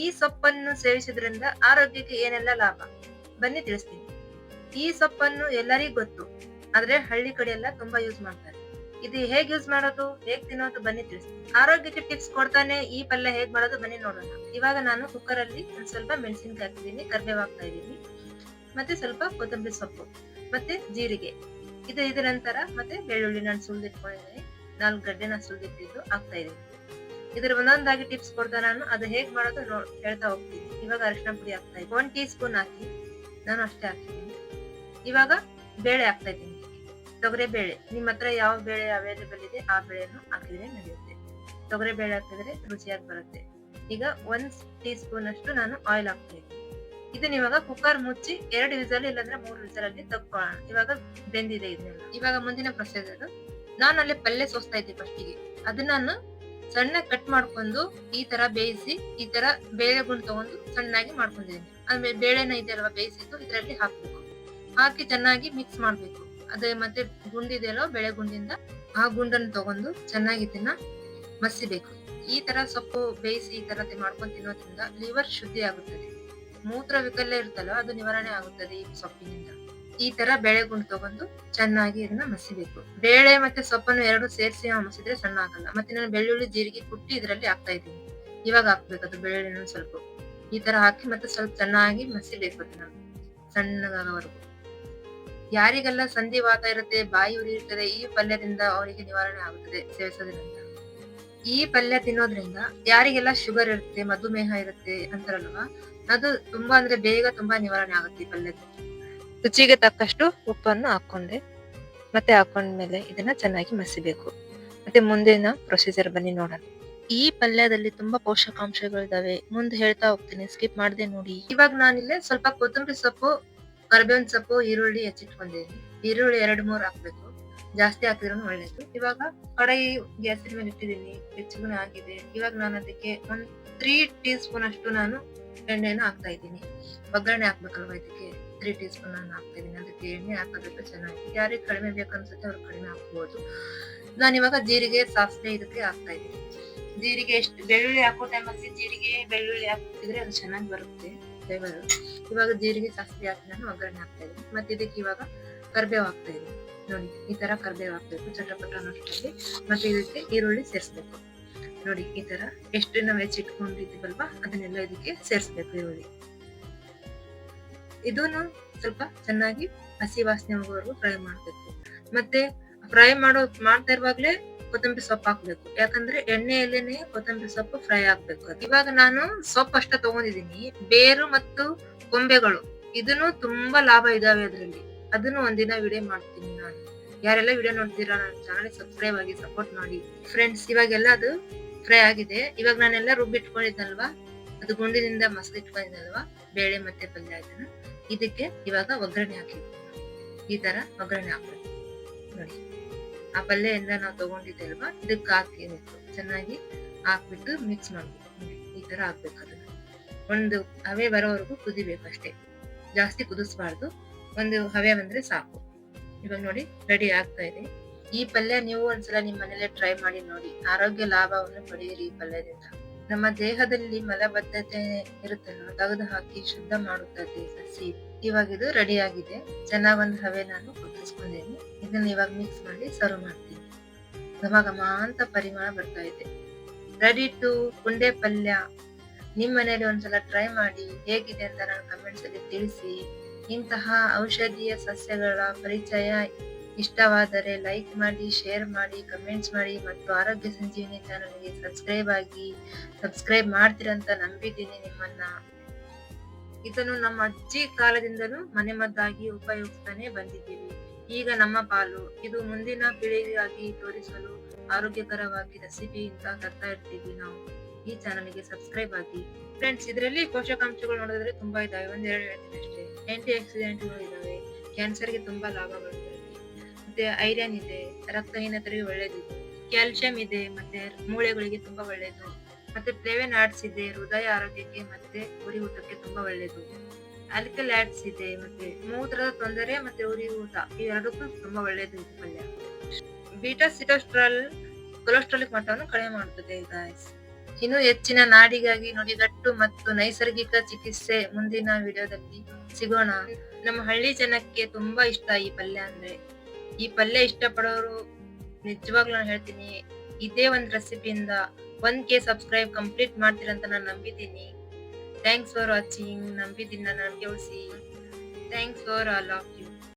ಈ ಸೊಪ್ಪನ್ನು ಸೇವಿಸುವುದರಿಂದ ಆರೋಗ್ಯಕ್ಕೆ ಏನೆಲ್ಲ ಲಾಭ? ಬನ್ನಿ ತಿಳಿಸ್ತೀನಿ. ಈ ಸೊಪ್ಪನ್ನು ಎಲ್ಲರಿಗೂ ಗೊತ್ತು, ಆದ್ರೆ ಹಳ್ಳಿ ಕಡೆ ಎಲ್ಲ ತುಂಬಾ ಯೂಸ್ ಮಾಡ್ತಾರೆ. ಇದು ಹೇಗ್ ಯೂಸ್ ಮಾಡೋದು, ಹೇಗ್ ತಿನ್ನೋದು ಬನ್ನಿ ತಿಳಿಸ್ತೀನಿ. ಆರೋಗ್ಯಕ್ಕೆ ಟಿಪ್ಸ್ ಕೊಡ್ತಾನೆ ಈ ಪಲ್ಯ ಹೇಗ್ ಮಾಡೋದು ಬನ್ನಿ ನೋಡೋಣ. ಇವಾಗ ನಾನು ಕುಕ್ಕರ್ ಅಲ್ಲಿ ಒಂದ್ ಸ್ವಲ್ಪ ಮೆಣಸಿನ್ಕಾಯಿ ಹಾಕಿದೀನಿ ಕರ್ಬೇವು ಹಾಕ್ತಾ ಇದೀನಿ ಮತ್ತೆ ಸ್ವಲ್ಪ ಕೊತ್ತಂಬರಿ ಸೊಪ್ಪು, ಮತ್ತೆ ಜೀರಿಗೆ. ಇದು ಇದರ ನಂತರ ಮತ್ತೆ ಬೆಳ್ಳುಳ್ಳಿ ನಾನು ಸುಲಿದಿಟ್ಕೊಂಡಿದ್ದೀನಿ ನಾಲ್ಕು ಗಡ್ಡೆನ ನಾನು ಸುಲಿದಿಟ್ಟಿದ್ದು ಹಾಕ್ತಾ ಇದೀನಿ ಇದ್ರ ಒಂದೊಂದಾಗಿ ಟಿಪ್ಸ್ ಕೊಡ್ತಾ ನಾನು. ಅದು ಹೇಗ್ ಮಾಡೋದು ಹೇಳ್ತಾ ಹೋಗ್ತೀನಿ. ಇವಾಗ ಅರಿಶಿನ ಪುಡಿ ಹಾಕ್ತಾ ಇದ್ದೀನಿ ಒಂದ್ ಟೀ ಸ್ಪೂನ್ ಹಾಕಿ ನಾನು ಅಷ್ಟೇ ಹಾಕ್ತೀನಿ. ಇವಾಗ ಬೇಳೆ ಹಾಕ್ತಾ ಇದ್ದೀನಿ. ತೊಗರೆ ಬೇಳೆ ನಿಮ್ಮ ಹತ್ರ ಯಾವ ಬೇಳೆ ಅವೈಲೇಬಲ್ ಇದೆ, ಆ ಬೇಳೆಯನ್ನು ಹಾಕಿದ್ರೆ ನಡೆಯುತ್ತೆ. ತೊಗರೆ ಬೇಳೆ ಹಾಕಿದ್ರೆ ರುಚಿಯಾಗಿ ಬರುತ್ತೆ. ಈಗ ಒಂದ್ ಟೀ ಸ್ಪೂನ್ ಅಷ್ಟು ನಾನು ಆಯಿಲ್ ಹಾಕ್ತಾ ಇದನ್ನ ಇವಾಗ ಕುಕ್ಕರ್ ಮುಚ್ಚಿ ಎರಡು ವಿಸಲ್ ಇಲ್ಲಾಂದ್ರೆ ಮೂರು ವಿಸಲ್ ಅಲ್ಲಿ ತಕ್ಕೊಳ್ಳೋಣ. ಇವಾಗ ಬೆಂದಿದೆ ಇದನ್ನೆಲ್ಲ. ಇವಾಗ ಮುಂದಿನ ಪ್ರೊಸೀಜರ್ ನಾನು ಅಲ್ಲಿ ಪಲ್ಯ ಸೋಸ್ತಾ ಇದ್ದೆ ಫಸ್ಟಿಗೆ ಅದನ್ನ ನಾನು ಸಣ್ಣ ಕಟ್ ಮಾಡ್ಕೊಂಡು ಈ ತರ ಬೇಯಿಸಿ, ಈ ತರ ಬೇಳೆ ಗುಂಡು ತಗೊಂಡು ಸಣ್ಣಾಗಿ ಮಾಡ್ಕೊಂಡಿದ್ದೀನಿ. ಆಮೇಲೆ ಬೇಳೆನ ಇದೆಯಲ್ವಾ ಬೇಯಿಸಿದ್ದು, ಇದರಲ್ಲಿ ಹಾಕ್ಬೇಕು. ಹಾಕಿ ಚೆನ್ನಾಗಿ ಮಿಕ್ಸ್ ಮಾಡ್ಬೇಕು. ಅದೇ ಮತ್ತೆ ಗುಂಡಿದೆಯಲ್ಲೋ ಬೆಳೆ ಗುಂಡಿಂದ ಆ ಗುಂಡನ್ನು ತಗೊಂಡು ಚೆನ್ನಾಗಿ ಇದನ್ನ ಮಸಿಬೇಕು ಈ ತರ ಸೊಪ್ಪು ಬೇಯಿಸಿ ಈ ತರ ಮಾಡ್ಕೊಂಡು ತಿನ್ನೋದ್ರಿಂದ ಲಿವರ್ ಶುದ್ಧಿ ಆಗುತ್ತದೆ ಮೂತ್ರ ವಿಕಲ್ಯ ಇರ್ತಲ್ಲ ಅದು ನಿವಾರಣೆ ಆಗುತ್ತದೆ ಈ ಸೊಪ್ಪಿನಿಂದ. ಈ ತರ ಬೇಳೆ ಗುಂಡು ತಗೊಂಡು ಚೆನ್ನಾಗಿ ಇದನ್ನ ಮಸಿಬೇಕು ಬೇಳೆ ಮತ್ತೆ ಸೊಪ್ಪನ್ನು ಎರಡು ಸೇರಿಸಿ ಮಸಿದ್ರೆ ಸಣ್ಣ ಆಗಲ್ಲ ಮತ್ತೆ ನಾನು ಬೆಳ್ಳುಳ್ಳಿ, ಜೀರಿಗೆ ಕುಟ್ಟಿ ಇದರಲ್ಲಿ ಹಾಕ್ತಾ ಇದ್ದೀನಿ. ಇವಾಗ ಹಾಕ್ಬೇಕು ಅದು ಬೆಳ್ಳುಳ್ಳಿ ಸ್ವಲ್ಪ. ಈ ತರ ಹಾಕಿ ಮತ್ತೆ ಸ್ವಲ್ಪ ಚೆನ್ನಾಗಿ ಮಸಿಬೇಕು ಅದನ್ನ. ಸಣ್ಣಗಾಗವರೆಗೂ. ಯಾರಿಗೆಲ್ಲ ಸಂಧಿವಾತ ಇರುತ್ತೆ, ಬಾಯಿ ಉರಿ ಇರ್ತದೆ, ಈ ಪಲ್ಯದಿಂದ ಅವರಿಗೆ ನಿವಾರಣೆ ಆಗುತ್ತದೆ, ಸೇವಿಸೋದ್ರಿಂದ. ಈ ಪಲ್ಯ ತಿನ್ನೋದ್ರಿಂದ ಯಾರಿಗೆಲ್ಲ ಶುಗರ್ ಇರುತ್ತೆ, ಮಧುಮೇಹ ಇರುತ್ತೆ ಅಂತಾರಲ್ವಾ, ಅದು ತುಂಬಾ ಅಂದ್ರೆ ಬೇಗ ತುಂಬಾ ನಿವಾರಣೆ ಆಗುತ್ತೆ ಈ ಪಲ್ಯದ ರುಚಿಗೆ ತಕ್ಕಷ್ಟು ಉಪ್ಪನ್ನು ಹಾಕೊಂಡೆ ಮತ್ತೆ ಹಾಕೊಂಡ್ಮೇಲೆ ಇದನ್ನ ಚೆನ್ನಾಗಿ ಮಸಿಬೇಕು. ಮತ್ತೆ ಮುಂದಿನ ಪ್ರೊಸೀಜರ್ ಬನ್ನಿ ನೋಡೋಣ. ಈ ಪಲ್ಯದಲ್ಲಿ ತುಂಬಾ ಪೋಷಕಾಂಶಗಳಿದಾವೆ. ಮುಂದೆ ಹೇಳ್ತಾ ಹೋಗ್ತೀನಿ. ಸ್ಕಿಪ್ ಮಾಡದೆ ನೋಡಿ. ಇವಾಗ ನಾನಿಲ್ಲೇ ಸ್ವಲ್ಪ ಕೊತ್ತಂಬರಿ ಸೊಪ್ಪು, ಕರಿಬೇವಿನ ಸೊಪ್ಪು, ಈರುಳ್ಳಿ ಹೆಚ್ಚಿಟ್ಕೊಂಡಿದ್ದೀನಿ. ಈರುಳ್ಳಿ ಎರಡ್ ಮೂರ್ ಹಾಕ್ಬೇಕು. ಜಾಸ್ತಿ ಹಾಕಿದ್ರು ಒಳ್ಳೇದು. ಇವಾಗ ಕಡಾಯಿ ಗ್ಯಾಸಿನ ಮೇಲೆ ಇಟ್ಟಿದ್ದೀನಿ. ಹೆಚ್ಚಿಗೂ ಆಗಿದೆ. ಇವಾಗ ನಾನು ಅದಕ್ಕೆ ಒಂದ್ ತ್ರೀ ಟೀ ಸ್ಪೂನ್ ಅಷ್ಟು ನಾನು ಎಣ್ಣೆನ ಹಾಕ್ತಾ ಇದ್ದೀನಿ. ಒಗ್ಗರಣೆ ಹಾಕ್ಬೇಕಲ್ವಾ ಇದಕ್ಕೆ? ತ್ರೀ ಟೀ ಸ್ಪೂನ್ ಅದಕ್ಕೆ ಎಣ್ಣೆ ಹಾಕೋದಕ್ಕೆ ಚೆನ್ನಾಗಿ ಯಾರಿಗೆ ಕಡಿಮೆ ಬೇಕನ್ಸುತ್ತೆ ಅವ್ರು ಕಡಿಮೆ ಹಾಕ್ಬೋದು. ನಾನು ಇವಾಗ ಜೀರಿಗೆ, ಸಾಸಿವೆ ಇದಕ್ಕೆ ಹಾಕ್ತಾ ಇದ್ದೀನಿ. ಜೀರಿಗೆ ಎಷ್ಟು, ಬೆಳ್ಳುಳ್ಳಿ ಹಾಕೋ ಟೈಮಲ್ಲಿ ಜೀರಿಗೆ, ಬೆಳ್ಳುಳ್ಳಿ ಹಾಕಿದ್ರೆ ಅದು ಚೆನ್ನಾಗಿ ಬರುತ್ತೆ ಫ್ಲೇವರ್ ಇವಾಗ ಜೀರಿಗೆ, ಸಾಸಿವೆ ಹಾಕಿ ನಾನು ಒಗ್ಗರಣೆ ಹಾಕ್ತಾ ಇದ್ದೀನಿ. ಮತ್ತೆ ಇದಕ್ಕೆ ಇವಾಗ ಕರ್ಬೇವು ಹಾಕ್ತಾ ಇದ್ದೀನಿ. ನೋಡಿ, ಈ ತರ ಕರ್ಬೇವು ಹಾಕ್ಬೇಕು. ಚಟಪಟ ಅನ್ನೋಷ್ಟರಲ್ಲಿ. ಮತ್ತೆ ಇದಕ್ಕೆ ಈರುಳ್ಳಿ ಸೇರಿಸ್ಬೇಕು. ನೋಡಿ, ಈ ತರ ಎಷ್ಟು ನಾವು ಹೆಚ್ಚಿಟ್ಕೊಂಡಿದ್ದೀವಲ್ವಾ ಅದನ್ನೆಲ್ಲ ಇದಕ್ಕೆ ಸೇರಿಸ್ಬೇಕು ಈರುಳ್ಳಿ. ಇದನ್ನು ಸ್ವಲ್ಪ ಚೆನ್ನಾಗಿ ಹಸಿ ವಾಸನೆ ಹೋಗೋವರೆಗೂ ಫ್ರೈ ಮಾಡಬೇಕು. ಮತ್ತೆ ಫ್ರೈ ಮಾಡೋ, ಮಾಡ್ತಾ ಇರುವಾಗಲೇ ಕೊತ್ತಂಬರಿ ಸೊಪ್ಪು ಹಾಕ್ಬೇಕು. ಯಾಕಂದ್ರೆ ಎಣ್ಣೆಯಲ್ಲೇನೆ ಕೊತ್ತಂಬರಿ ಸೊಪ್ಪು ಫ್ರೈ ಆಗ್ಬೇಕು. ಇವಾಗ ನಾನು ಸೊಪ್ಪು ಅಷ್ಟ ತಗೊಂಡಿದೀನಿ ಬೇರು ಮತ್ತು ಕೊಂಬೆಗಳು ಇದನ್ನು ತುಂಬಾ ಲಾಭ ಇದಾವೆ ಅದರಲ್ಲಿ. ಅದನ್ನು ಒಂದಿನ ವಿಡಿಯೋ ಮಾಡ್ತೀನಿ ನಾನು. ಯಾರೆಲ್ಲ ವಿಡಿಯೋ ನೋಡ್ತೀರಾ ನನ್ನ ಚಾನಲ್ ಸಬ್ಸ್ಕ್ರೈಬ್ ಆಗಿ ಸಪೋರ್ಟ್ ಮಾಡಿ. ಫ್ರೆಂಡ್ಸ್ ಇವಾಗೆಲ್ಲ ಅದು ಫ್ರೈ ಆಗಿದೆ. ಇವಾಗ ನಾನೆಲ್ಲ ರುಬ್ಬಿಟ್ಕೊಂಡಿದ್ದಲ್ವಾ? ಅದು ಗುಂಡಿನಿಂದ ಮಸಲಿಟ್ಕೊಂಡಿದ್ದಲ್ವಾ ಬೇಳೆ ಮತ್ತೆ ಪಲ್ಯ ಇದನ್ನ. ಇದಕ್ಕೆ ಇವಾಗ ಒಗ್ಗರಣೆ ಹಾಕಿ ಈ ತರ ಒಗ್ಗರಣೆ ಹಾಕ್ಬೇಕು. ನೋಡಿ. ಆ ಪಲ್ಯದಿಂದ ನಾವು ತಗೊಂಡಿದ್ದಲ್ವಾ ಇದಕ್ಕೆ ಹಾಕಿ ಚೆನ್ನಾಗಿ ಹಾಕ್ಬಿಟ್ಟು ಮಿಕ್ಸ್ ಮಾಡ್ಬೇಕು. ಈ ತರ ಹಾಕ್ಬೇಕು ಅದನ್ನ. ಒಂದು ಹವೆ ಬರೋವರೆಗೂ ಕುದಿಬೇಕು ಅಷ್ಟೇ. ಜಾಸ್ತಿ ಕುದಿಸ್ಬಾರ್ದು. ಒಂದು ಹವೆ ಬಂದ್ರೆ ಸಾಕು. ಇವಾಗ ನೋಡಿ ರೆಡಿ ಆಗ್ತಾ ಇದೆ. ಈ ಪಲ್ಯ ನೀವು ಒಂದ್ಸಲ ನಿಮ್ಮ ಮನೇಲೆ ಟ್ರೈ ಮಾಡಿ ನೋಡಿ. ಆರೋಗ್ಯ ಲಾಭವನ್ನು ಪಡೆಯಿರಿ ಈ ಪಲ್ಯದಿಂದ. ನಮ್ಮ ದೇಹದಲ್ಲಿ ಮಲಬದ್ಧತೆ ಇರುತ್ತಲ್ಲ ತೆಗೆದು ಹಾಕಿ ಶುದ್ಧ ಮಾಡುತ್ತದೆ ಸಸಿ. ಇವಾಗ ಇದು ರೆಡಿ ಆಗಿದೆ. ಚೆನ್ನಾಗಿ ಒಂದು ಹವೆ ನಾನು ಕುದಿಸ್ಕೊಂಡಿದ್ದೀನಿ ಇದನ್ನ ಇವಾಗ ಮಿಕ್ಸ್ ಮಾಡಿ ಸರ್ವ್ ಮಾಡ್ತೀನಿ. ಘಮ ಘಮ ಅಂತ ಪರಿಮಳ ಬರ್ತಾ ಇದೆ. ರೆಡಿ ಟು ಪುಂಡೆ ಪಲ್ಯ. ನಿಮ್ಮ ಮನೇಲಿ ಒಂದ್ಸಲ ಟ್ರೈ ಮಾಡಿ ಹೇಗಿದೆ ಅಂತ ನಾನು ಕಮೆಂಟ್ಸ್ ಅಲ್ಲಿ ತಿಳಿಸಿ. ಇಂತಹ ಔಷಧೀಯ ಸಸ್ಯಗಳ ಪರಿಚಯ ಇಷ್ಟವಾದರೆ ಲೈಕ್ ಮಾಡಿ ಶೇರ್ ಮಾಡಿ ಕಮೆಂಟ್ಸ್ ಮಾಡಿ ಮತ್ತು ಆರೋಗ್ಯ ಸಂಜೀವಿನಿ ಚಾನಲ್ಗೆ ಸಬ್ಸ್ಕ್ರೈಬ್ ಆಗಿ ಸಬ್ಸ್ಕ್ರೈಬ್ ಮಾಡ್ತೀರಂತ ನಂಬಿದ್ದೀನಿ ನಿಮ್ಮನ್ನ. ಇದನ್ನು ನಮ್ಮ ಅಜ್ಜಿ ಕಾಲದಿಂದಲೂ ಮನೆಮದ್ದಾಗಿ ಉಪಯೋಗಿಸ್ತಾನೆ ಬಂದಿದ್ದೀವಿ. ಈಗ ನಮ್ಮ ಪಾಲು, ಇದು ಮುಂದಿನ ಪೀಳಿಗೆಗಾಗಿ ತೋರಿಸಲು ಆರೋಗ್ಯಕರವಾಗಿ ರೆಸಿಪಿ ಅಂತ ತರ್ತಾ ಇರ್ತೀವಿ ನಾವು. ಈ ಚಾನಲ್ಗೆ ಸಬ್ಸ್ಕ್ರೈಬ್ ಆಗಿ. ಫ್ರೆಂಡ್ಸ್ ಇದರಲ್ಲಿ ಪೋಷಕಾಂಶಗಳು ನೋಡಿದ್ರೆ ತುಂಬಾ ಇದಾವೆ. ಒಂದೆರಡು ಹೇಳ್ತೀನಿ ಅಷ್ಟೇ. ಆಕ್ಸಿಡೆಂಟ್ಗಳು ಇದಾವೆ. ಕ್ಯಾನ್ಸರ್ಗೆ ತುಂಬಾ ಲಾಭಗಳಿವೆ ಮತ್ತೆ ಐರನ್ ಇದೆ ರಕ್ತಹೀನತೆಗೆ ಒಳ್ಳೇದು. ಕ್ಯಾಲ್ಸಿಯಂ ಇದೆ, ಮತ್ತೆ ಮೂಳೆಗಳಿಗೆ ತುಂಬಾ ಒಳ್ಳೇದು. ಮತ್ತೆ ಪ್ಲೇವೆನ್ ಆಡ್ಸ್ ಇದೆ, ಹೃದಯ ಆರೋಗ್ಯಕ್ಕೆ ಮತ್ತೆ ಉರಿ ಊಟಕ್ಕೆ ತುಂಬಾ ಒಳ್ಳೇದು. ಆಲ್ಕಲ್ ಆಡ್ಸ್ ಇದೆ, ಮತ್ತೆ ಮೂತ್ರದ ತೊಂದರೆ ಮತ್ತೆ ಉರಿ ಊಟ ಇವೆರಡಕ್ಕೂ ತುಂಬಾ ಒಳ್ಳೇದು ಇದು ಪಲ್ಯ. ಬೀಟಾ ಸಿಟೋಸ್ಟ್ರಾಲ್, ಕೊಲೆಸ್ಟ್ರಾಲಿಕ್ ಮಟ್ಟವನ್ನು ಕಡಿಮೆ ಮಾಡುತ್ತದೆ ಗಾಯ್ಸ್ ಇನ್ನು ಹೆಚ್ಚಿನ ನಾಡಿಗಾಗಿ ನುಡಿಗಟ್ಟು ಮತ್ತು ನೈಸರ್ಗಿಕ ಚಿಕಿತ್ಸೆ ಮುಂದಿನ ವಿಡಿಯೋದಲ್ಲಿ ಸಿಗೋಣ. ನಮ್ಮ ಹಳ್ಳಿ ಜನಕ್ಕೆ ತುಂಬಾ ಇಷ್ಟ ಈ ಪಲ್ಯ ಅಂದ್ರೆ. ಈ ಪಲ್ಯ ಇಷ್ಟಪಡೋರು ನಿಜವಾಗ್ಲೂ ನಾನು ಹೇಳ್ತೀನಿ, ಇದೇ ಒಂದು ರೆಸಿಪಿಯಿಂದ ಒನ್ ಕೆ ಸಬ್ಸ್ಕ್ರೈಬ್ ಕಂಪ್ಲೀಟ್ ಮಾಡ್ತೀರಂತ ನಾನು ನಂಬಿದ್ದೀನಿ. ಥ್ಯಾಂಕ್ಸ್ ಫಾರ್ ವಾಚಿಂಗ್ ನಂಬಿದ್ದೀನಿ ನಾನು ನಂಬಿಕೆ ಉಳಿಸಿ. Thanks for all of you